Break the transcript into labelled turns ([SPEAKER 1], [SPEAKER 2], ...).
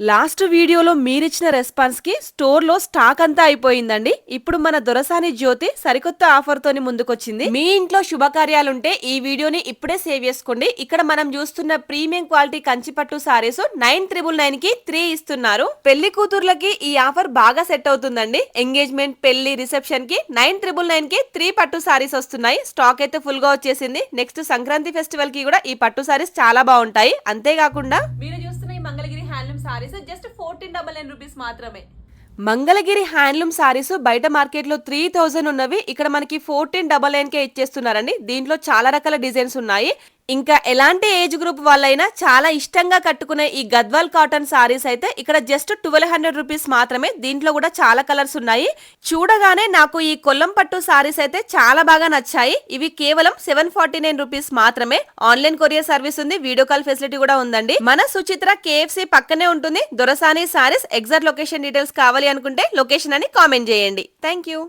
[SPEAKER 1] Last వీడియోలో మీరిచ్చిన రెస్పాన్స్కి stock అంతా అయిపోయిందండి. ఇప్పుడు మన దొరసాని జ్యోతి సరికొత్త ఆఫర్ తోని ముందుకొచ్చింది. మీ ఇంట్లో శుభకార్యాలుంటే ఈ వీడియోని ఇప్పుడే సేవ్ చేసుకోండి. ఇక్కడ మనం చూస్తున్న premium quality Kanchipattu saris nine triple నైన్కి త్రీ ఇస్తున్నారు. పెళ్ళి కూతుర్లకి ఈ ఆఫర్ బాగా సెట్ అవుతుందండి. ఎంగేజ్మెంట్ పెళ్ళి రిసెప్షన్కి నైన్ త్రిబుల్ నైన్కి త్రీ పట్టు సారీస్ వస్తున్నాయి. స్టాక్ అయితే ఫుల్గా వచ్చేసింది. నెక్స్ట్ సంక్రాంతి ఫెస్టివల్కి కూడా ఈ పట్టు సారీస్ చాలా బాగుంటాయి. అంతేకాకుండా
[SPEAKER 2] మీరు Mangalagiri handloom saris just fourteen double nine rupees మాత్రమే.
[SPEAKER 1] మంగళగిరి హ్యాండ్లూమ్ సారీస్ బయట మార్కెట్లో త్రీ థౌజండ్ ఉన్నవి. ఇక్కడ మనకి ఫోర్టీన్ డబల్ నైన్ కే ఇచ్చేస్తున్నారండి. దీంట్లో చాలా రకాల డిజైన్స్ ఉన్నాయి. ఇంకా ఎలాంటి ఏజ్ గ్రూప్ వాళ్ళైనా చాలా ఇష్టంగా కట్టుకునే ఈ గద్వాల్ కాటన్ సారీస్ అయితే ఇక్కడ జస్ట్ ట్వెల్వ్ హండ్రెడ్ రూపీస్ మాత్రమే. దీంట్లో కూడా చాలా కలర్స్ ఉన్నాయి. చూడగానే నాకు ఈ కొల్లం పట్టు సారీస్ అయితే చాలా బాగా నచ్చాయి. ఇవి కేవలం సెవెన్ ఫార్టీ నైన్ రూపీస్ మాత్రమే. ఆన్లైన్ కొరియర్ సర్వీస్ ఉంది. వీడియో కాల్ ఫెసిలిటీ కూడా ఉందండి. మన సుచిత్ర కేఎఫ్సి పక్కనే ఉంటుంది. Dorasani saris. Exact location details కావాలి అనుకుంటే లొకేషన్ అని కామెంట్ చేయండి. Thank you.